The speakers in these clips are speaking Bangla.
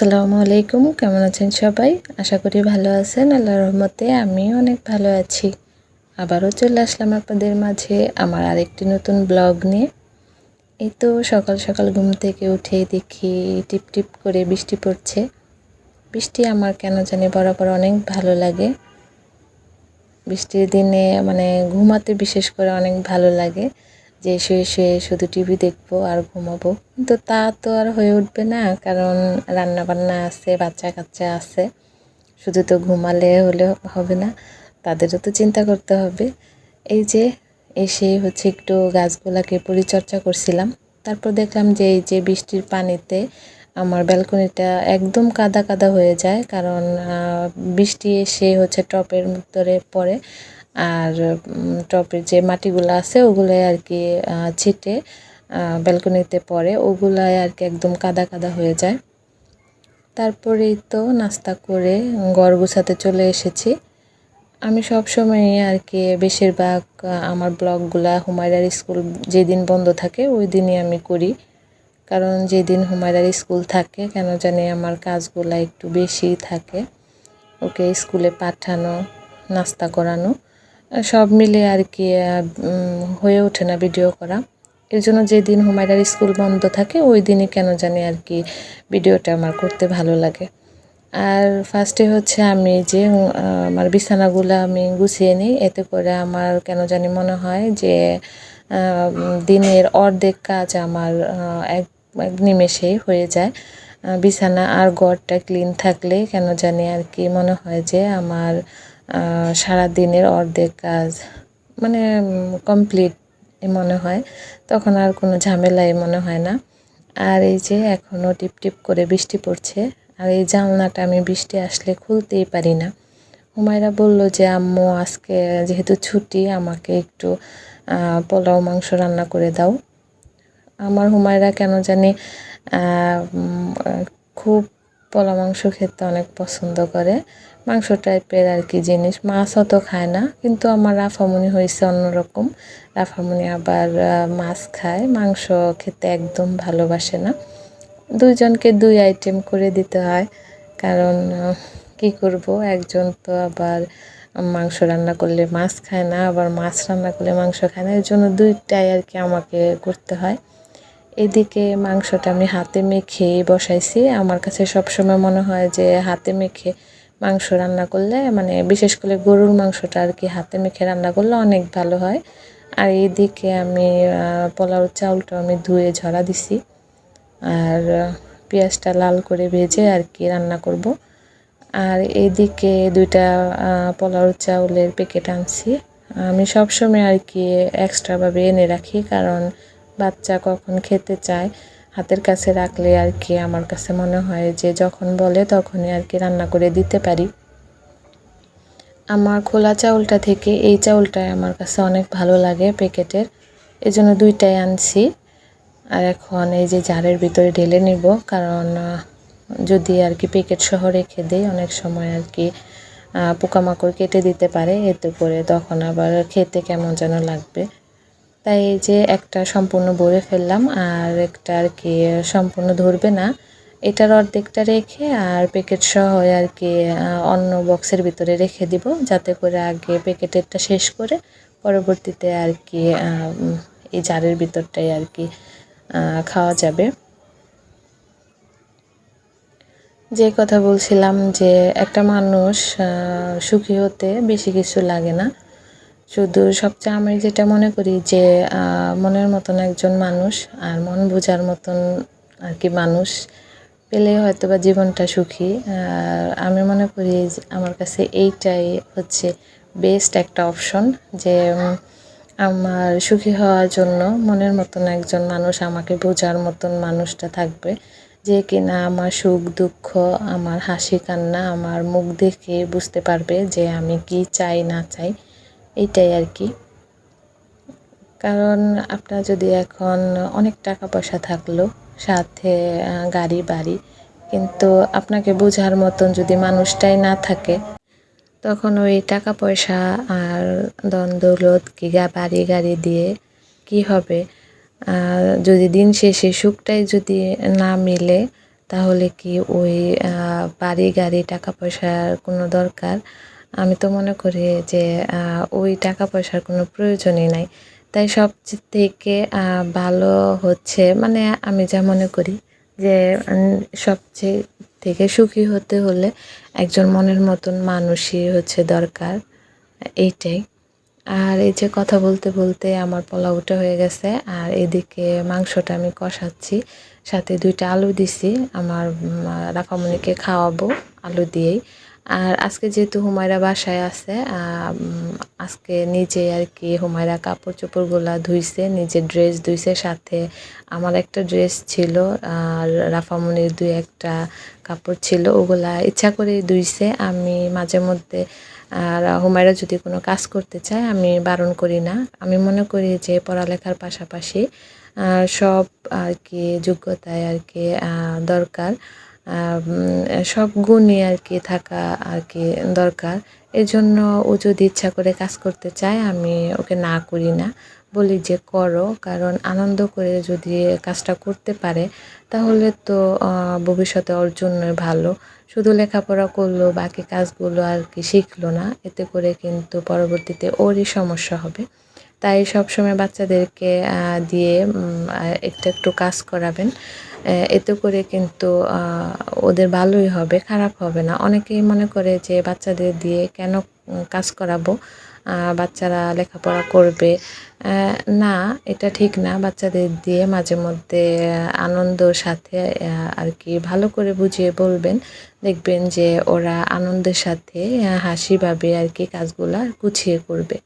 আসসালামু আলাইকুম, কেমন আছেন সবাই? আশা করি ভালো আছেন আল্লাহ রহমতে আমি অনেক ভালো আছি। আবারও চলে আসলাম আপনাদের মাঝে আমার আরেকটি নতুন ব্লগ নিয়ে। এই তো সকাল সকাল ঘুম থেকে উঠে দেখি টিপ টিপ করে বৃষ্টি পড়ছে। বৃষ্টি আমার কেন জানি বরাবর অনেক ভালো লাগে। বৃষ্টির দিনে মানে ঘুমাতে বিশেষ করে অনেক ভালো লাগে। যে শুয়ে শুয়ে শুধু টিভি দেখব আর ঘুমাবো। কিন্তু তা তো আর হয়ে উঠবে না, কারণ রান্না বান্না আছে বাচ্চা কাচ্চা আছে। শুধু তো ঘুমালে হলে হবে না, তাদেরও তো চিন্তা করতে হবে। এই যে এসে হচ্ছে একটু গাছগুলাকে পরিচর্যা করছিলাম। তারপর দেখলাম যে এই যে বৃষ্টির পানিতে আমার ব্যালকনিটা একদম কাদা কাদা হয়ে যায়, কারণ বৃষ্টি এসে হচ্ছে টপের ভিতরে পড়ে। আর টপের যে মাটিগুলো আছে ওগুলোই আর কি ছিটে ব্যালকনিতে পড়ে, ওগুলাই আর কি একদম কাদা কাদা হয়ে যায়। তারপরেই তো নাস্তা করে গড় গুছাতে চলে এসেছি। আমি সব সময় আর কি বেশিরভাগ আমার ব্লগগুলা হুমায়রার স্কুল যেদিন বন্ধ থাকে ওই দিনই আমি করি। কারণ যেদিন হুমায়রার স্কুল থাকে কেন জানি আমার কাজগুলা একটু বেশি থাকে। ওকে স্কুলে পাঠানো, নাস্তা করানো। সব মিলে আর কি হয়ে ওঠে না ভিডিও করা। এর জন্য যেদিন হুমায়রার স্কুল বন্ধ থাকে, ওই দিনই কেন জানি আর কি ভিডিওটা আমার করতে ভালো লাগে। আর ফার্স্টে হচ্ছে আমি যে আমার বিছানাগুলো আমি গুছিয়ে নিই, এতে করে আমার কেন জানি মনে হয় যে দিনের অর্ধেক কাজ আমার এক এক নিমেষেই হয়ে যায়। বিছানা আর গড়টা ক্লিন থাকলে কেন জানি আর কি মনে হয় যে আমার সারা দিনের অর্ধেক কাজ মানে কমপ্লিট মনে হয়। তখন আর কোনো ঝামেলাই মনে হয় না। আর এই যে এখনও টিপ টিপ করে বৃষ্টি পড়ছে, আর এই জানলাটা আমি বৃষ্টি আসলে খুলতেই পারি না। হুমায়রা বলল যে, আম্মু, আজকে যেহেতু ছুটি, আমাকে একটু পোলাও, মাংস রান্না করে দাও। আমার হুমায়রা কেন জানি খুব পোলা মাংস খেতে অনেক পছন্দ করে। মাংস টাইপের আর কি জিনিস। মাছ অত খায় না, কিন্তু আমার রাফামনি হয়েছে অন্যরকম। রাফামনি আবার মাছ খায়। মাংস খেতে একদম ভালোবাসে না। দুইজনকে দুই আইটেম করে দিতে হয়। কারণ কি করব? একজন তো আবার মাংস রান্না করলে মাছ খায় না, আবার মাছ রান্না করলে মাংস খায় না। এর জন্য দুইটাই আর কি আমাকে করতে হয়। এদিকে মাংসটা আমি হাতে মেখে বসাইছি। আমার কাছে সবসময় মনে হয় যে হাতে মেখে মাংস রান্না করলে মানে বিশেষ করে গরুর মাংসটা আর কি হাতে মেখে রান্না করলে অনেক ভালো হয়। আর এদিকে আমি পোলাও চাউলটা আমি ধুয়ে ঝরা দিছি। আর পেঁয়াজটা লাল করে ভেজে আর কি রান্না করব। আর এদিকে দুইটা পোলাও চাউলের প্যাকেট আনছি। আমি সবসময় আর কি এক্সট্রাভাবে এনে রাখি, কারণ বাচ্চা কখন খেতে চায়, হাতের কাছে রাখলে আর কি আমার কাছে মনে হয় যে যখন বলে তখনই আর কি রান্না করে দিতে পারি। আমার খোলা চাউলটা থেকে এই চাউলটাই আমার কাছে অনেক ভালো লাগে প্যাকেটের। এই জন্য দুইটাই আনছি। আর এখন এই যে জারের ভিতরে ঢেলে নিব, কারণ যদি আর কি প্যাকেট সহ রেখে দিই, অনেক সময় আর কি পোকামাকড় কেটে দিতে পারে, এতে করে তখন আবার খেতে কেমন যেন লাগবে। তাই এই যে একটা সম্পূর্ণ ভরে ফেললাম, আর একটা আর কি সম্পূর্ণ ধরবে না। এটার অর্ধেকটা রেখে আর প্যাকেট সহ আর কি অন্য বক্সের ভিতরে রেখে দিব, যাতে করে আগে প্যাকেটেরটা শেষ করে পরবর্তীতে আর কি এই জারের ভিতরটাই আর কি খাওয়া যাবে। যে কথা বলছিলাম যে একটা মানুষ সুখী হতে বেশি কিছু লাগে না। শুধু সবচেয়ে আমি যেটা মনে করি যে মনের মতন একজন মানুষ আর মন বোঝার মতন আর কি মানুষ পেলে হয়তো বা জীবনটা সুখী। আর আমি মনে করি আমার কাছে এইটাই হচ্ছে বেস্ট একটা অপশন যে আমার সুখী হওয়ার জন্য মনের মতন একজন মানুষ আমাকে বোঝার মতন মানুষটা থাকবে যে কিনা আমার সুখ, দুঃখ, আমার হাসি, কান্না আমার মুখ দেখে বুঝতে পারবে যে আমি কি চাই, না চাই। এইটাই আর কি। কারণ আপনার যদি এখন অনেক টাকা পয়সা থাকল, সাথে গাড়ি বাড়ি কিন্তু আপনাকে বোঝার মতন যদি মানুষটাই না থাকে, তখন ওই টাকা পয়সা আর দ্বন্দ্বলত কি বাড়ি গাড়ি দিয়ে কি হবে? যদি দিন শেষে সুখটাই যদি না মিলে, তাহলে কি ওই বাড়ি গাড়ি টাকা পয়সার কোনো দরকার? আমি তো মনে করি যে ওই টাকা পয়সার কোনো প্রয়োজনই নাই। তাই সব থেকে ভালো হচ্ছে মানে আমি যা মনে করি যে সবচেয়ে থেকে সুখী হতে হলে একজন মনের মতন মানুষই হচ্ছে দরকার এইটাই। আর এই যে কথা বলতে বলতে আমার পোলাওটা হয়ে গেছে আর এদিকে মাংসটা আমি কষাচ্ছি সাথে দুইটা আলু দিছি আমার উম, রাফামণিকে খাওয়াবো আলু দিয়েই। আর আজকে যেহেতু হুমায়রা বাসায় আছে আজকে নিজে আর কি হুমায়রা কাপড় চোপড়গুলা ধুইছে, নিজে ড্রেস ধুইছে, সাথে আমার একটা ড্রেস ছিল আর রাফামনির দুই একটা কাপড় ছিল, ওগুলা ইচ্ছা করে ধুইছে। আমি মাঝে মধ্যে, আর হুমায়রা যদি কোনো কাজ করতে চায়, আমি বারণ করি না। আমি মনে করি যে পড়ালেখার পাশাপাশি সব আর কি যোগ্যতায় আর কি দরকার। সব গুণই আর কি থাকা আর কি দরকার। এর জন্য ও যদি ইচ্ছা করে কাজ করতে চায়, আমি ওকে না করি না। বলি যে, করো, কারণ আনন্দ করে যদি কাজটা করতে পারে, তাহলে তো ভবিষ্যতে ওর জন্যই ভালো। শুধু লেখাপড়া করল, বাকি কাজগুলো আর কি শিখলো না, এতে করে কিন্তু পরবর্তীতে ওরই সমস্যা হবে। তাই সবসময় বাচ্চাদেরকে দিয়ে একটু একটু কাজ করাবেন। এতে করে কিন্তু ওদের ভালোই হবে খারাপ হবে না। অনেকেই মনে করে যে বাচ্চাদের দিয়ে কেন কাজ করাবো? বাচ্চারা লেখাপড়া করবে। না এটা ঠিক না। বাচ্চাদের দিয়ে মাঝে মধ্যে আনন্দর সাথে আর কি ভালো করে বুঝিয়ে বলবেন। দেখবেন যে ওরা আনন্দের সাথে আহ, হাসিভাবে আর কি কাজগুলা গুছিয়ে করবে।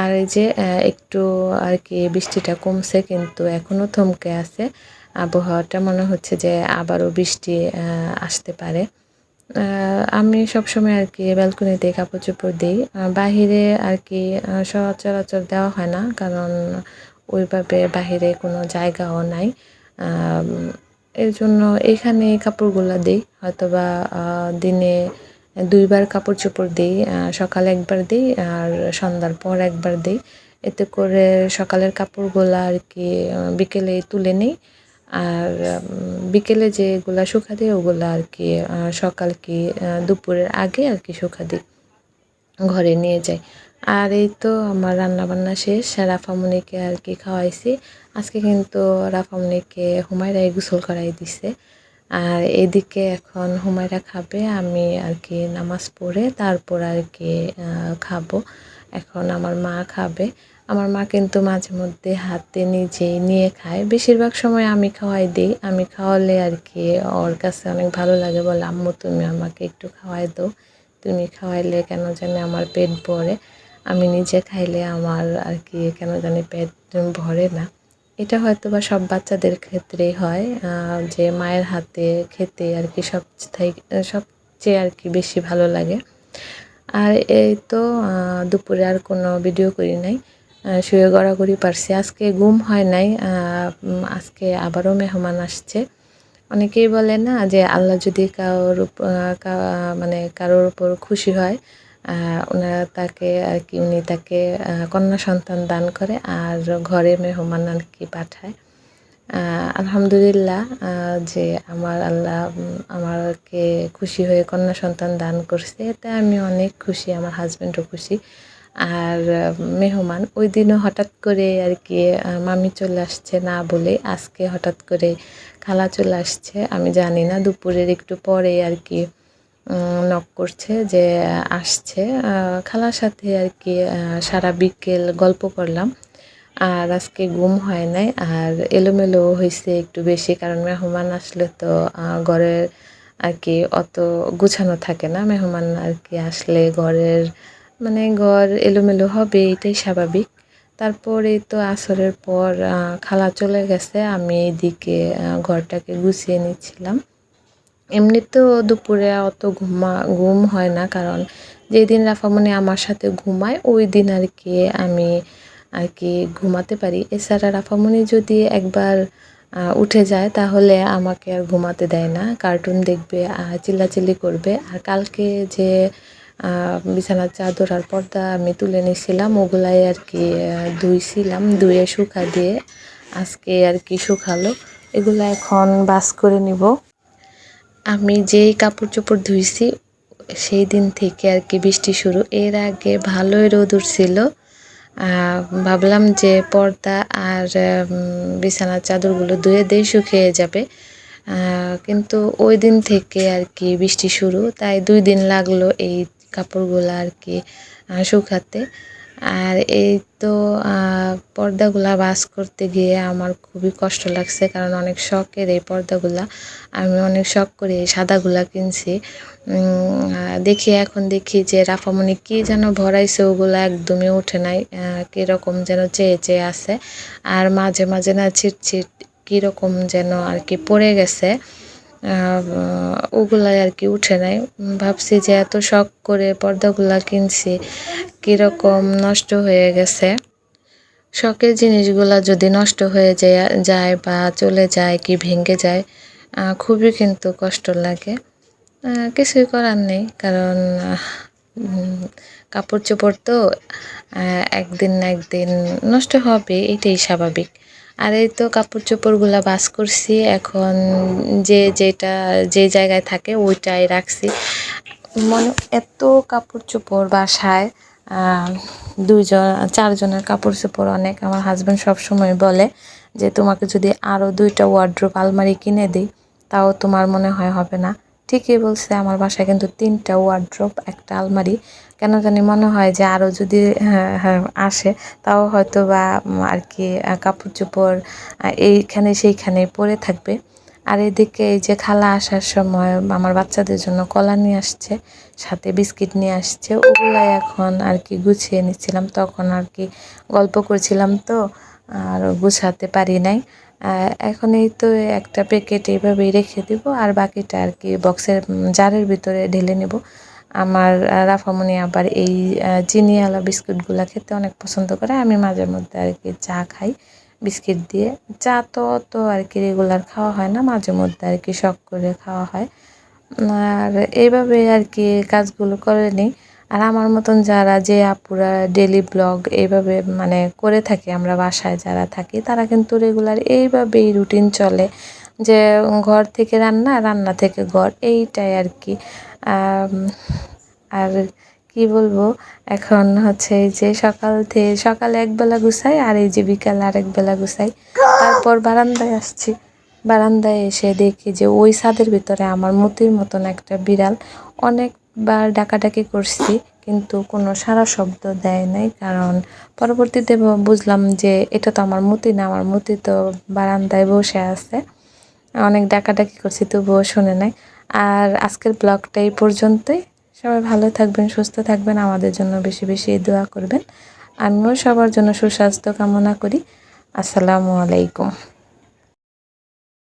আর এই যে একটু আর কি বৃষ্টিটা কমছে কিন্তু এখনও থমকে আছে। আবহাওয়াটা মনে হচ্ছে যে আবারও বৃষ্টি আসতে পারে। আমি সবসময় আর কি ব্যালকনিতে কাপড় চোপড় দিই বাহিরে আর কি সচরাচর দেওয়া হয় না কারণ ওইভাবে বাহিরে কোনো জায়গাও নাই। এর জন্য এখানে কাপড়গুলো দিই হয়তোবা আহ, দিনে দুইবার কাপড় চোপড় দিই সকালে একবার দিই আর সন্ধ্যার পর একবার দিই। এতে করে সকালের কাপড়গুলো আর কি বিকেলে তুলে নিই। আর বিকেলে যেগুলা শুকা দিই ওগুলো আর কি সকাল কি দুপুরের আগে আর কি শুকা দিই ঘরে নিয়ে যাই। আর এই তো আমার রান্না বান্না শেষ রাফামণিকে আর কি খাওয়াইছি। আজকে কিন্তু রাফামণিকে হুমায়রাই গোসল করাই দিছে। আর এদিকে এখন হুমায়রা খাবে, আমি আর কি নামাজ পড়ে তারপর আর কি খাব। এখন আমার মা খাবে। আমার মা কিন্তু মাঝে মধ্যে হাতে নিজেই নিয়ে খায়। বেশিরভাগ সময় আমি খাওয়াই দিই। আমি খাওয়ালে আর কি ওর কাছে অনেক ভালো লাগে বলে, আম্মু, তুমি আমাকে একটু খাওয়াই দাও। তুমি খাওয়াইলে কেন জানি আমার পেট ভরে। আমি নিজে খাইলে আমার আর কি কেন জানি পেট ভরে না। এটা হয়তো বা সব বাচ্চাদের ক্ষেত্রেই হয়। যে মায়ের হাতে খেতে আর কি সব সবচেয়ে আর কি বেশি ভালো লাগে। আর এই তো দুপুরে আর কোনো ভিডিও করি নাই। শুয়ে গড়াগড়ি পারছি। আজকে ঘুম হয় নাই আজকে আবারও মেহমান আসছে। অনেকেই বলে না যে আল্লাহ যদি কারোর মানে কারোর উপর খুশি হয় ওনারা তাকে আর কি উনি তাকে কন্যা সন্তান দান করে আর ঘরে মেহমান আর কি পাঠায় আলহামদুলিল্লাহ যে আমার আল্লাহ আমাকে খুশি হয়ে কন্যা সন্তান দান করছে। এতে আমি অনেক খুশি, আমার হাজব্যান্ডও খুশি। আর মেহমান, ওই দিনও হঠাৎ করে আর কি মামি চলে আসছে না বলে আজকে হঠাৎ করে খালা চলে আসছে। আমি জানি না, দুপুরের একটু পরে আর কি নক করছে যে আসছে। খালার সাথে আর কি সারা বিকেল গল্প করলাম। আর আজকে ঘুম হয় নাই, আর এলোমেলো হয়েছে একটু বেশি, কারণ মেহমান আসলে তো ঘরের আর কি অত গুছানো থাকে না। মেহমান আর কি আসলে ঘরের মানে ঘর এলোমেলো হবে, এটাই স্বাভাবিক। তারপরে তো আসরের পর খালা চলে গেছে, আমি এইদিকে ঘরটাকে গুছিয়ে নিচ্ছিলাম। এমনিতেও দুপুরে অত ঘুমা, ঘুম হয় না, কারণ যেদিন রাফামণি আমার সাথে ঘুমায়, ওই দিন আর কি আমি আর কি ঘুমাতে পারি। এছাড়া রাফামণি যদি একবার উঠে যায়, তাহলে আমাকে আর ঘুমাতে দেয় না। কার্টুন দেখবে চিল্লাচিল্লি করবে। আর কালকে যে বিছানার চাদর আর পর্দা আমি তুলে নিয়েছিলাম ওগুলাই আর কি ধুইছিলাম, ধুয়ে শুকা দিয়ে আজকে আর কি শুকালো। এগুলো এখন বাস করে নিব। আমি যেই কাপড় চোপড় ধুইছি, সেই দিন থেকে আর কি বৃষ্টি শুরু। এর আগে ভালোই রোদ উঠছিল। ভাবলাম যে পর্দা আর বিছানার চাদরগুলো ধুয়ে দিয়ে শুকিয়ে যাবে। কিন্তু ওই দিন থেকে আর কি বৃষ্টি শুরু। তাই দুই দিন লাগল এই কাপড়গুলো আর কি শুকাতে। আর এই তো পর্দাগুলা বাস করতে গিয়ে আমার খুবই কষ্ট লাগছে, কারণ অনেক শখের এই পর্দাগুলা। আমি অনেক শখ করে এই সাদাগুলা কিনছি। দেখি, এখন দেখি যে রাফামণি কি যেন ভরাইছে, ওগুলো একদমই ওঠে নাই কীরকম যেন চেয়ে চেয়ে আছে। আর মাঝে মাঝে না ছিট ছিট কীরকম যেন আর কি পড়ে গেছে। ওগুলাই আর কি উঠে নাই। ভাবছি যে এত শখ করে পর্দাগুলা কিনছি, কীরকম নষ্ট হয়ে গেছে। শখের জিনিসগুলা যদি নষ্ট হয়ে যায় বা চলে যায় কি ভেঙে যায় খুবই কিন্তু কষ্ট লাগে। কিছুই করার নেই, কারণ কাপড় চোপড় তো একদিন না একদিন নষ্ট হবে এটাই স্বাভাবিক। আর এই তো কাপড় চোপড়গুলা বাস করছি, এখন যে যেটা, যে জায়গায় থাকে ওইটাই রাখছি। মনে এত কাপড় চোপড় বাসায় দুইজন, চারজনের কাপড় চোপড় অনেক। আমার হাজব্যান্ড সবসময় বলে যে, তোমাকে যদি আরও দুইটা ওয়ার্ড্রোপ আলমারি কিনে দিই, তাও তোমার মনে হয় হবে না। ঠিকই বলছে আমার বাসায় কিন্তু তিনটা ওয়ার্ড্রোপ একটা আলমারি। কেন জানি মনে হয় যে আরও যদি হ্যাঁ, হ্যাঁ, আসে তাও হয়তো বা আর কি কাপড় চোপড় এইখানে সেইখানে পরে থাকবে। আর এদিকে এই যে খালা আসার সময় আমার বাচ্চাদের জন্য কলা নিয়ে আসছে সাথে বিস্কিট নিয়ে আসছে ওগুলাই এখন আর কি গুছিয়ে নিচ্ছিলাম। তখন আর কি গল্প করছিলাম তো আর গুছাতে পারি নাই। এখন এই তো একটা প্যাকেট এইভাবেই রেখে দিব আর বাকিটা আর কি বক্সের জারের ভিতরে ঢেলে নেব। আমার আহ, রাফামণি আবার এই চিনিওয়ালা বিস্কুটগুলো খেতে অনেক পছন্দ করে আমি মাঝে মধ্যে আর কি চা খাই বিস্কিট দিয়ে। চা তো তো আর কি রেগুলার খাওয়া হয় না মাঝে মধ্যে আর কি শখ করে খাওয়া হয়। আর এইভাবে আর কি কাজগুলো করে নিই। আর আমার মতন যারা যে আপুরা ডেলি ব্লগ এইভাবে মানে করে থাকি, আমরা বাসায় যারা থাকি, তারা কিন্তু রেগুলার এইভাবেই রুটিন চলে যে ঘর থেকে রান্না রান্না থেকে ঘর, এইটাই আর কি। আর কি বলব, এখন হচ্ছে এই যে সকাল থেকে সকালে একবেলা গুছাই আর এই যে বিকাল আরেক বেলা গুছাই। তারপর বারান্দায় আসছি। বারান্দায় এসে দেখি যে ওই ছাদের ভিতরে আমার মতির মতন একটা বিড়াল অনেকবার ডাকাডাকি করছি, কিন্তু কোনো সারা শব্দ দেয় নাই, কারণ পরবর্তীতে বুঝলাম যে এটা তো আমার মতি না, আমার মতি তো বারান্দায় বসে আছে। অনেক ডাকাডাকি করছি, তবুও শুনে নাই। আর আজকের ব্লগটা এই পর্যন্তই। সবাই ভালো থাকবেন, সুস্থ থাকবেন, আমাদের জন্য বেশি বেশি দোয়া করবেন। আমিও সবার জন্য সুস্বাস্থ্য কামনা করি। আসসালামু আলাইকুম।